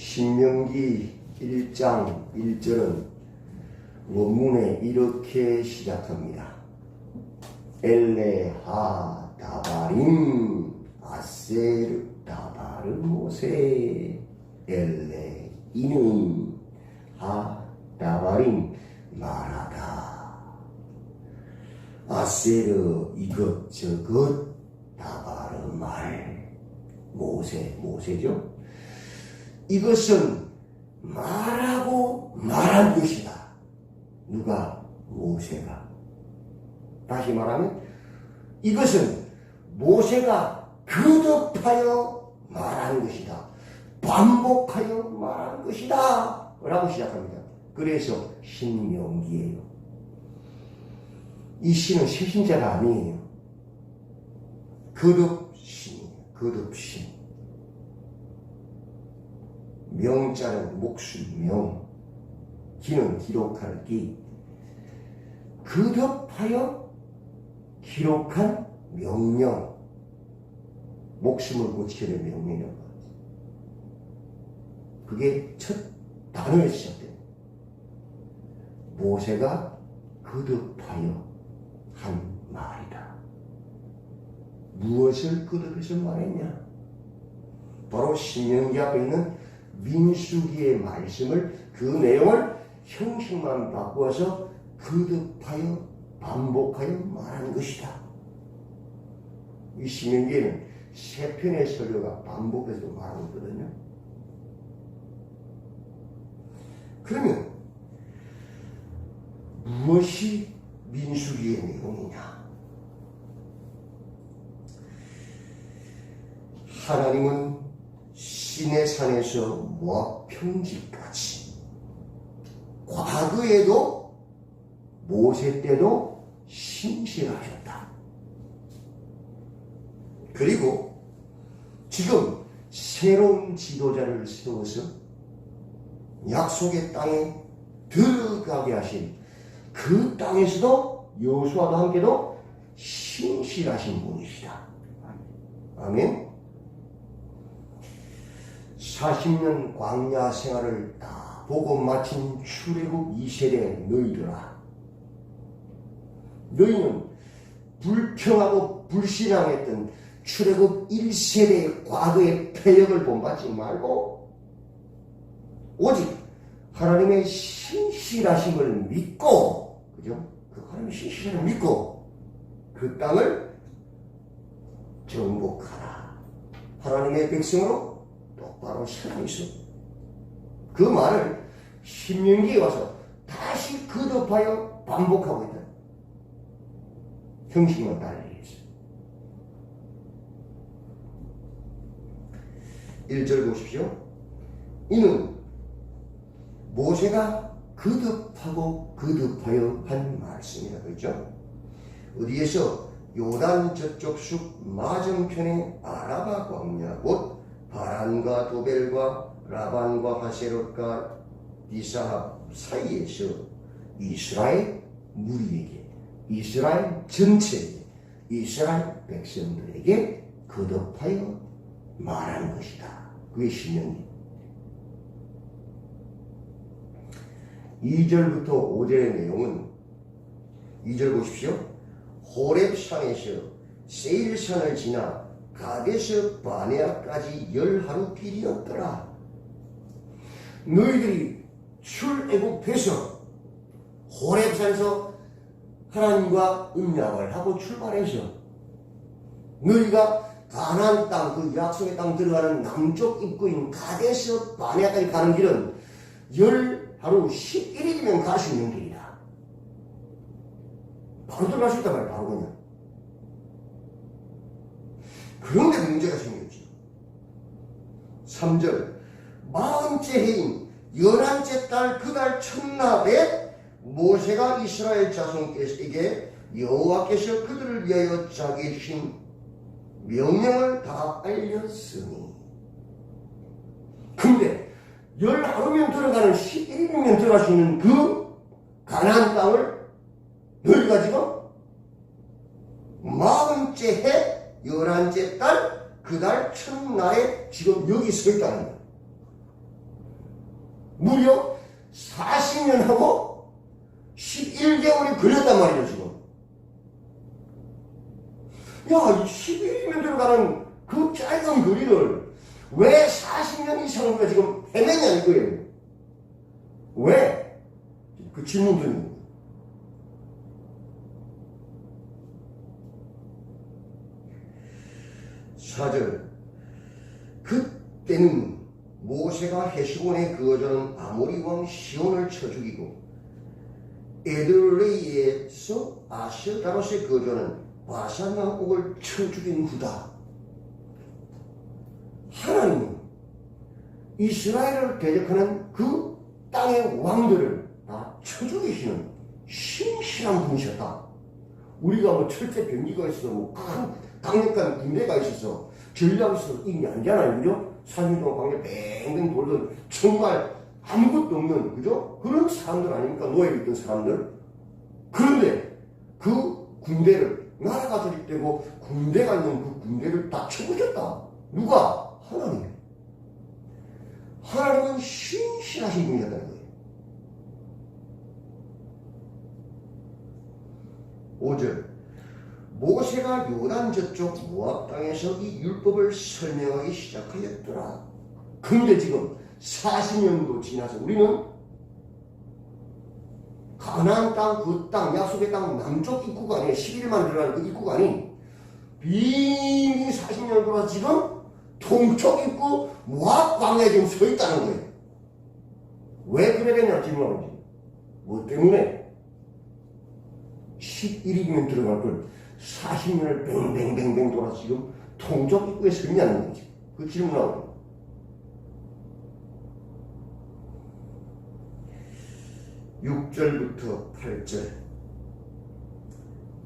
신명기 1장 1절은 원문에 이렇게 시작합니다. 엘레하 다바림 아세르 다바르 모세. 엘레 이는 하 다바림 말하다. 아세르 이것저것 다바르 말. 모세 모세죠 이것은 말하고 말한 것이다 누가 모세가 다시 말하면 이것은 모세가 거듭하여 말한 것이다. 반복하여 말한 것이다. 라고 시작합니다. 그래서 신명기예요. 이 신은 세신자가 아니에요. 거듭신이에요. 거듭신. 명자는 목숨 명, 기는 기록할 기. 거듭하여 기록한 명령, 목숨을 고치게 된 명령이라고 하죠. 그게 첫 단어에서 시작돼요. 모세가 거듭하여 한 말이다. 무엇을 거듭해서 말했냐? 바로 신명기 앞에 있는 민수기의 말씀을 그 내용을 형식만 바꾸어서 거듭하여 반복하여 말하는 것이다. 이 신명기에는 세 편의 서류가 반복해서 말하고 있거든요. 그러면 무엇이 민수기의 내용이냐? 하나님은 신의 산에서 모압 평지까지 과거에도 모세 때도 신실하셨다. 그리고 지금 새로운 지도자를 세워서 약속의 땅에 들어가게 하신 그 땅에서도 여호수아와 함께도 신실하신 분이시다. 아멘. 40년 광야 생활을 다 보고 마친 출애굽 2세대 너희들아. 너희는 불평하고 불신앙했던 출애굽 1세대의 과거의 패역을 본받지 말고 오직 하나님의 신실하심을 믿고 그죠? 그 하나님의 신실함을 믿고 그 땅을 정복하라. 하나님의 백성으로 똑 바로 살아있어. 그 말을 신명기에 와서 다시 거듭하여 반복하고 있다. 형식만 달리겠어. 1절 보십시오. 이는 모세가 거듭하고 거듭하여 한 말씀이라고 했죠. 어디에서 요단 저쪽 숲 맞은편의 아라바 광야 곧 바란과 도벨과 라반과 하세롯과 이사합 사이에서 이스라엘 무리에게 이스라엘 전체에게 이스라엘 백성들에게 거듭하여 말하는 것이다. 그게 신명기. 2절부터 5절의 내용은 2절 보십시오. 호렙산에서 세일산을 지나 가데스 바네아까지 열하루 길이었더라. 너희들이 출애굽해서 호렙산에서 하나님과 음약을 하고 출발해서 너희가 가나안 땅, 그 약속의 땅 들어가는 남쪽 입구인 가데스 바네아까지 가는 길은 열 하루 11일이면 갈 수 있는 길이다. 바로 들어갈 수 있단 말이야, 바로 그냥. 그런데 문제가 생겼지. 3절. 마흔째 해인 열한째 달그달 첫날에 모세가 이스라엘 자손에게 여호와께서 그들을 위하여 자기 주신 명령을 다 알렸으니. 근데 열 하루면 들어가는 11일이면 들어갈 수 있는 그 가나안 땅을 너희가 지금 마흔째 해 열한째 달, 그 달 첫날에 지금 여기 서 있다는 거예요. 무려 40년하고 11개월이 걸렸단 말이죠, 지금. 야, 11년 들어가는 그 짧은 거리를 왜 40년 이상을 지금 헤매냐, 이거예요. 왜? 그 질문 드립니다. 24절. 그때는 모세가 해시곤에 그어져는 아모리 왕 시온을 쳐 죽이고 에드레이에서 아시아다롯에 그어져는 바산 왕국을 쳐 죽인 후다. 하나님은 이스라엘을 대적하는 그 땅의 왕들을 다 쳐 죽이시는 신실한 분이셨다. 우리가 뭐 철제 병기가 있어 뭐큰 강력한 군대가 있어서 전략이 있어서 이게 아니잖아요. 그죠? 3일 동안 광야 뱅뱅 돌던 정말 아무것도 없는, 그죠? 그런 사람들 아닙니까? 노예로 있던 사람들. 그런데 그 군대를, 나라가 조직되고 군대가 있는 그 군대를 다 쳐부셨다. 누가? 하나님. 하나님은 신실하신 분이었다는 거예요. 5절 모세가 요단 저쪽 모압 땅에서 이 율법을 설명하기 시작하였더라. 근데 지금 40년도 지나서 우리는 가나안 땅, 그 땅, 약속의 땅 남쪽 입구가 아니에요. 11만 들어가는 그 입구가 아닌 빙빙 40년 돌아 지금 동쪽 입구 모압 광야에 지금 서 있다는 거예요. 왜 그래 되냐 질문하는지. 뭐 때문에? 11일이면 들어갈 걸 40년을 뱅뱅뱅뱅 돌아 지금 동쪽 입구에 서 있냐는 거지. 그 질문하고. 육절부터 8절.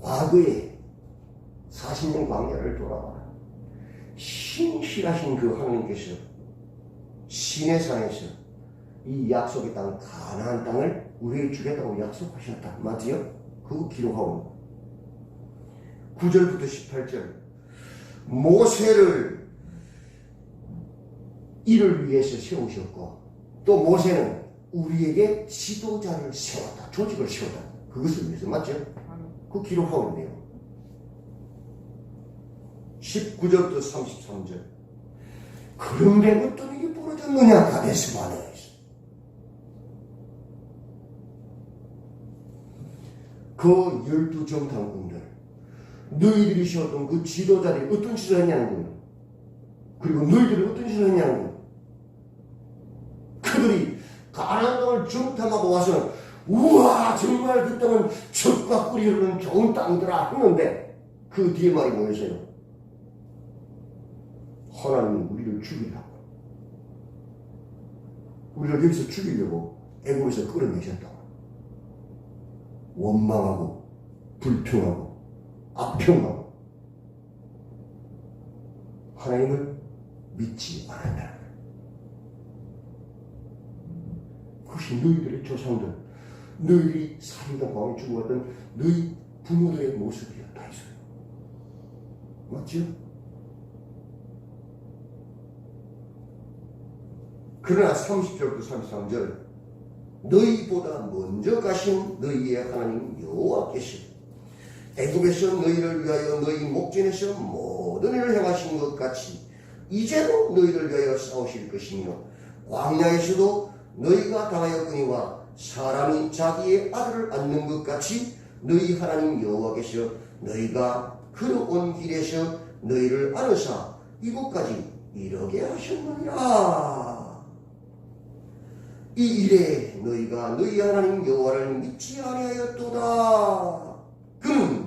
과거에 40년 광야를 돌아봐라. 신실하신 그 하나님께서 시내산에서 이 약속의 땅, 가나안 땅을 우리에게 주겠다고 약속하셨다. 맞지요? 그거 기록하고 9절부터 18절 모세를 이를 위해서 세우셨고 또 모세는 우리에게 지도자를 세웠다. 조직을 세웠다. 그것을 위해서 맞죠? 그 기록하고 있네요. 19절부터 33절 그런데 어떤 일이 벌어졌느냐 가데스 바네에서 그 열두 정탐꾼들 너희들이 세웠던 그 지도자들이 어떤 짓을 했냐는 거예요. 그리고 너희들이 어떤 짓을 했냐는 거예요. 그들이 가나안 땅을 정탐하고 와서 우와 정말 그 땅은 젖과 꿀이 흐르는 좋은 땅이더라 했는데 그 뒤에 말이 뭐였어요? 하나님은 우리를 죽이려고 우리를 여기서 죽이려고 애국에서 끌어내셨다고 원망하고 불평하고 악평하고 하나님을 믿지 거예요. 그것이 너희들의 조상들 너희들이 살인과 마음에 죽어갔던 너희 부모들의 모습이었다 했어요. 맞죠? 그러나 30절부터 33절 너희보다 먼저 가신 너희의 하나님 여호와께서 애굽에서 너희를 위하여 너희 목전에서 모든 일을 행하신 것 같이 이제도 너희를 위하여 싸우실 것이며 광야에서도 너희가 당하였거니와 사람이 자기의 아들을 안는 것 같이 너희 하나님 여호와께서 너희가 걸어온 길에서 너희를 안으사 이곳까지 이르게 하셨느니라. 이 일에 너희가 너희 하나님 여호와를 믿지 아니하였도다. 그는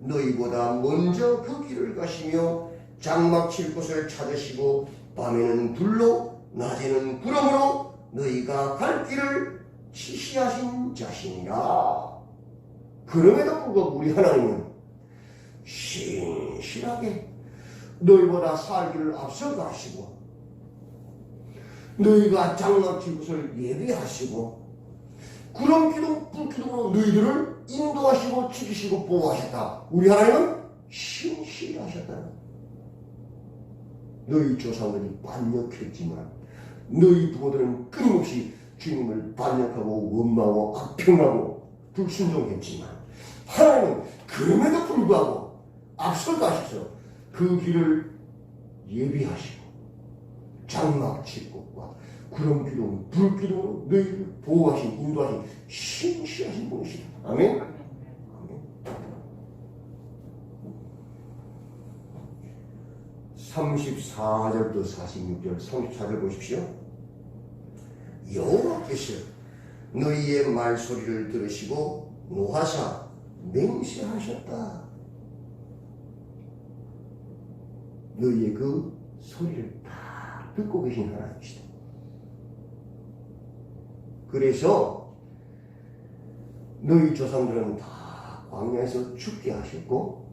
너희보다 먼저 그 길을 가시며 장막 칠 곳을 찾으시고 밤에는 불로 낮에는 구름으로 너희가 갈 길을 지시하신 자신이라. 그럼에도 불구하고 우리 하나님은 신실하게 너희보다 살기를 앞서 가시고 너희가 장막 칠 곳을 예비하시고 구름 기둥 불 기둥으로 너희들을 인도하시고 지키시고 보호하셨다. 우리 하나님은 신실하셨다. 너희 조상들이 반역했지만 너희 부모들은 끊임없이 주님을 반역하고 원망하고 악평하고 불순종했지만 하나님은 그럼에도 불구하고 앞서 가셔서 그 길을 예비하시고 장막 칠곡과 구름 기둥, 불 기둥으로 너희를 보호하신 인도하신 신실하신 분이시다. 아멘. 아멘. 34절부터 46절, 34절 보십시오. 여호와께서 너희의 말소리를 들으시고 노하사 맹세하셨다. 너희의 그 소리를 다 듣고 계신 하나님이시다. 그래서 너희 조상들은 다 광야에서 죽게 하셨고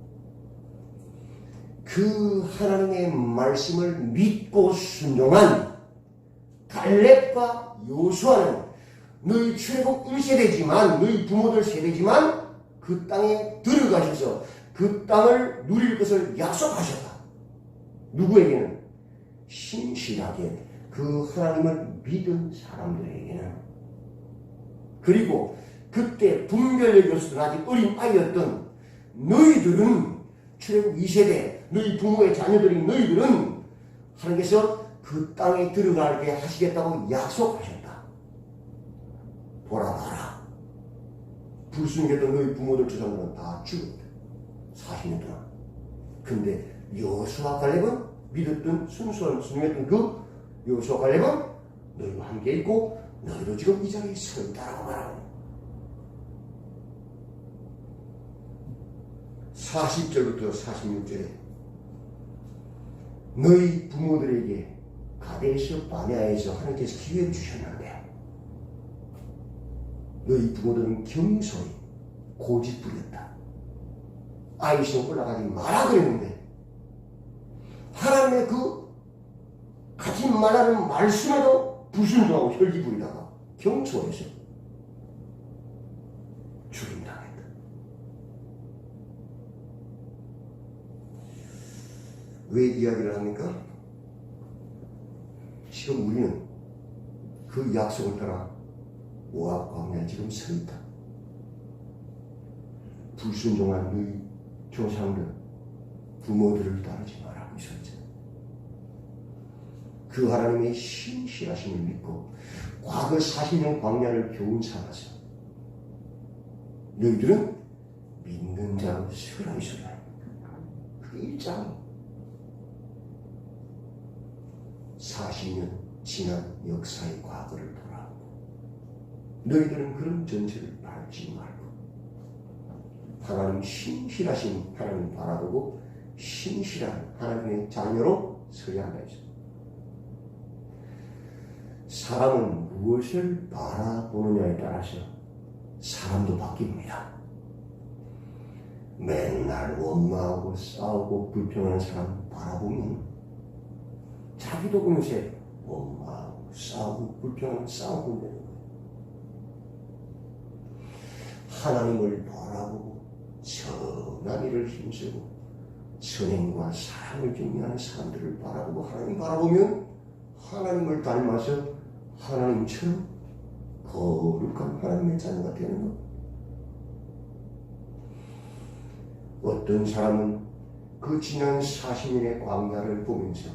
그 하나님의 말씀을 믿고 순종한 갈렙과 요수아는 너희 최고 1세대지만 너희 부모들 세대지만 그 땅에 들어가셔서 그 땅을 누릴 것을 약속하셨다. 누구에게는 신실하게 그 하나님을 믿은 사람들에게는 그리고 그때 분별의 교수들 아직 어린 아이였던 너희들은 출애굽 2세대 너희 부모의 자녀들인 너희들은 하나님께서 그 땅에 들어가게 하시겠다고 약속하셨다. 보라 봐라. 불순했던 너희 부모들 조상들은 다 죽었다. 40년 동안. 근데 여수와 갈렙은 믿었던 순수한 순종했던 그 여수와 갈렙은 너희와 함께 있고 너희도 지금 이 자리에 서 있다라고 말하고 40절부터 46절에 너희 부모들에게 가데스 바네아에서 하나님께서 기회를 주셨는데 너희 부모들은 경솔히 고집 부렸다. 아이시는 올라가지 마라 그랬는데 하나님의 그 가지 말라는 말씀에도 불순종하고 혈기 부리다가 경솔해서 죽임당했다. 왜 이야기를 합니까? 지금 우리는 그 약속을 따라 모압 광야에 지금 서 있다. 불순종한 너희 조상들, 부모들을 따르지 있었죠. 그 하나님의 신실하심을 믿고 과거 40년 광야를 교훈 삼아서 너희들은 믿는 자로 서라 이 소리야. 그 일장 40년 지난 역사의 과거를 돌아보고 너희들은 그런 전체를 밟지 말고 하나님 신실하신 하나님 바라보고 신실한 하나님의 자녀로 서야 한다. 사람은 무엇을 바라보느냐에 따라서 사람도 바뀝니다. 맨날 원망하고 싸우고 불평하는 사람 바라보면 자기도 그릇에 원망하고 싸우고 불평하고 싸우고 되는. 하나님을 바라보고 선한 일을 힘쓰고 선행과 사랑을 경외하는 사람들을 바라보고 하나님 바라보면 하나님을 닮아서 하나님처럼 거룩한 하나님의 자녀가 되는 것. 어떤 사람은 그 지난 40년의 광야를 보면서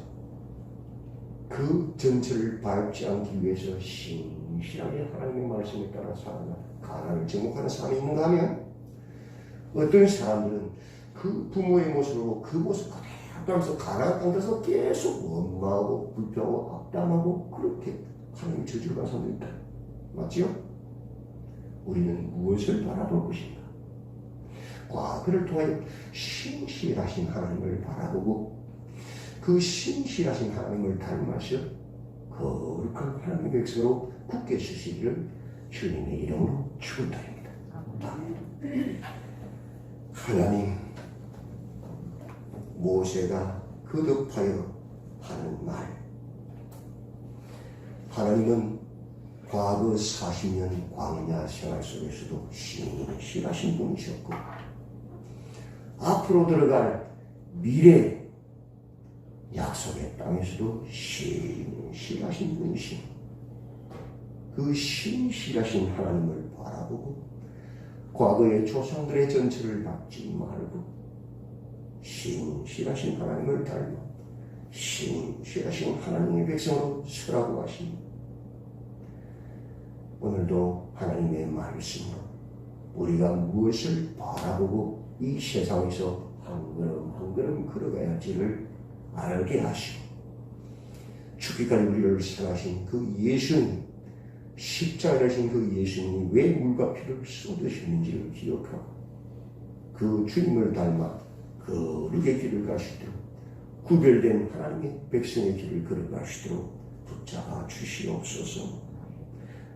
그 전체를 밟지 않기 위해서 신실하게 하나님의 말씀에 따라 살아가 가난을 제목하는 사람이 있는가 하면 어떤 사람들은 그 부모의 모습으로 그 모습 그대로 따라서 가난 땅에서 계속 원망하고 불평하고 악담하고 그렇게 하나님 저주를 있다. 맞지요? 우리는 무엇을 바라볼 것인가? 과거를 통하여 신실하신 하나님을 바라보고 그 신실하신 하나님을 닮아서 거룩한 하나님의 백성으로 굳게 서시기를 주님의 이름으로 축원드립니다. 하나님 모세가 거듭하여 하는 말 하나님은 과거 40년 광야 생활 속에서도 신실하신 분이셨고 앞으로 들어갈 미래 약속의 땅에서도 신실하신 분이신 그 신실하신 하나님을 바라보고 과거의 조상들의 전체를 받지 말고 신실하신 하나님을 닮아 신실하신 하나님의 백성으로 서라고 하십니다. 오늘도 하나님의 말씀으로 우리가 무엇을 바라보고 이 세상에서 한 걸음 한 걸음 걸어가야 할지를 알게 하시고 죽기까지 우리를 사랑하신 그 예수님 십자가를 하신 그 예수님이 왜 물과 피를 쏟으셨는지를 기억하고 그 주님을 닮아 거룩의 길을 가시도록 구별된 하나님의 백성의 길을 걸어가시도록 붙잡아 주시옵소서